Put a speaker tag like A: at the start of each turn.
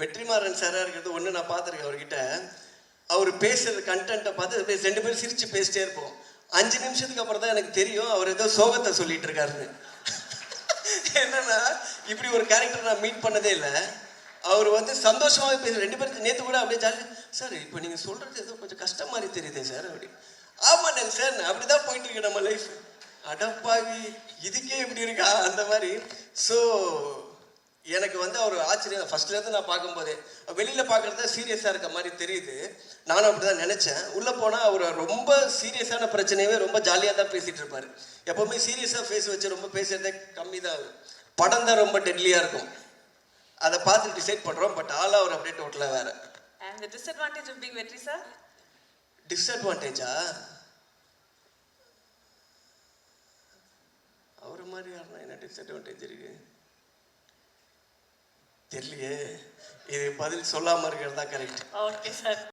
A: வெற்றிமாறன் சாராக இருக்கிறது ஒன்று நான் பார்த்துருக்கேன் அவர்கிட்ட. அவர் பேசுற கண்டென்ட்டை பார்த்து அப்படியே ரெண்டு பேரும் சிரித்து பேசிட்டே இருப்போம். அஞ்சு நிமிஷத்துக்கு அப்புறம் தான் எனக்கு தெரியும் அவர் ஏதோ சோகத்தை சொல்லிட்டு இருக்காருன்னு. என்னன்னா இப்படி ஒரு கேரக்டர் நான் மீட் பண்ணதே இல்லை. அவர் வந்து சந்தோஷமாக பேச ரெண்டு பேருக்கு நேற்று கூட அப்படியே ஜாலி சார் இப்போ நீங்கள் சொல்கிறது ஏதோ கொஞ்சம் கஷ்டம் மாதிரி தெரியுதே சார் அப்படி. ஆமாண்ணே சார் அப்படிதான் போயிட்டு இருக்கு நம்ம லைஃப் அடப்பாவி இதுக்கே இப்படி இருக்கா? அந்த மாதிரி. ஸோ எனக்கு வந்து அவர் ஆச்சரியம். ஃபர்ஸ்ட்லேருந்து நான் பார்க்கும்போதே வெளியில் பார்க்குறது சீரியஸாக இருக்க மாதிரி தெரியுது. நானும் அப்படி தான் நினச்சேன். உள்ளே போனால் அவர் ரொம்ப சீரியஸான பிரச்சனையவே ரொம்ப ஜாலியாக தான் பேசிகிட்டு இருப்பார். எப்போவுமே சீரியஸாக ஃபேஸ் வச்சு ரொம்ப பேசுறதே கம்மி தான் அவர் படம் தான் ரொம்ப டெட்லியாக இருக்கும். அதை பார்த்து டிசைட் பண்ணுறோம் பட் ஆல் அவர் அப்படியே டோட்டலாக வேறு.
B: Of being Vetri sir?
A: டிஸ்அட்வான்டேஜா அவர் மாதிரி யாருன்னா என்ன டிஸ்அட்வான்டேஜ் இருக்கு? தெரியலையே. இது பதில் சொல்லாமல் இருக்கிறது தான் கரெக்ட்
B: ஓகே சார்.